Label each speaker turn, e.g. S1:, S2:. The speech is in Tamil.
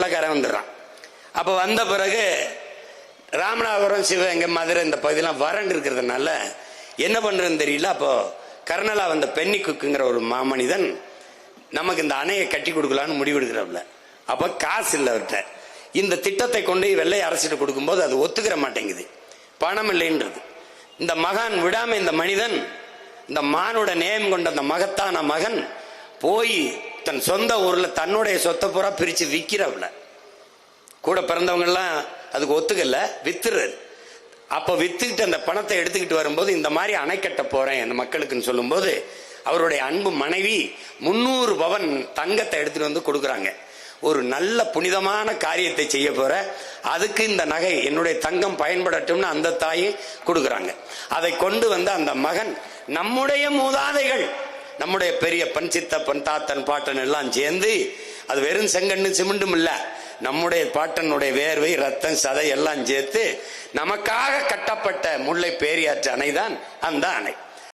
S1: வெள்ளக்காரன் வந்துடுறான். அப்போ வந்த பிறகு ராமநாதபுரம் சிவகங்கை மதுரை இந்த பகுதியெல்லாம் வறண்டு இருக்கிறதுனால என்ன பண்ணுறதுன்னு தெரியல. அப்போ கர்னலா வந்த பென்னி குக்குங்கிற ஒரு மாமனிதன் நமக்கு இந்த அணையை கட்டி கொடுக்கலான்னு முடிவெடுக்கிறவள அப்போ காசு இல்லை அவர்கிட்ட. இந்த திட்டத்தை கொண்டு வெள்ளை அரசிட்டு கொடுக்கும்போது அது ஒத்துக்கிற மாட்டேங்குது. பணம் இல்லைன்றது. இந்த மகான் விடாம இந்த மனிதன் இந்த மானோட நேயம் கொண்ட அந்த மகத்தான மகன் போய் தன் சொந்த ஊர்ல தன்னுடைய சொத்தை பூரா பிரிச்சு விற்கிறவள கூட பிறந்தவங்க எல்லாம் அதுக்கு ஒத்துக்கல வித்துறாரு. அப்ப வித்துக்கிட்டு அந்த பணத்தை எடுத்துக்கிட்டு வரும்போது இந்த மாதிரி அணை கட்ட போறேன் அந்த மக்களுக்குன்னு சொல்லும்போது அவருடைய அன்பு மனைவி முன்னூறு பவன் தங்கத்தை எடுத்துட்டு வந்து கொடுக்குறாங்க. ஒரு நல்ல புனிதமான காரியத்தை செய்ய போற அதுக்கு இந்த நகை என்னுடைய தங்கம் பயன்படட்டும்னு அந்த தாயும் கொடுக்குறாங்க. அதை கொண்டு வந்து அந்த மகன் நம்முடைய மூதாதைகள் நம்முடைய பெரிய பன் சித்தப்பன் தாத்தன் பாட்டன் எல்லாம் சேர்ந்து அது வெறும் செங்கண்ணு சிமெண்டும் இல்ல. நம்முடைய பாட்டனுடைய வேர்வை ரத்தம் சதை எல்லாம் சேர்த்து நமக்காக கட்டப்பட்ட முல்லை பேரியாற்று அணைதான் அந்த அணை.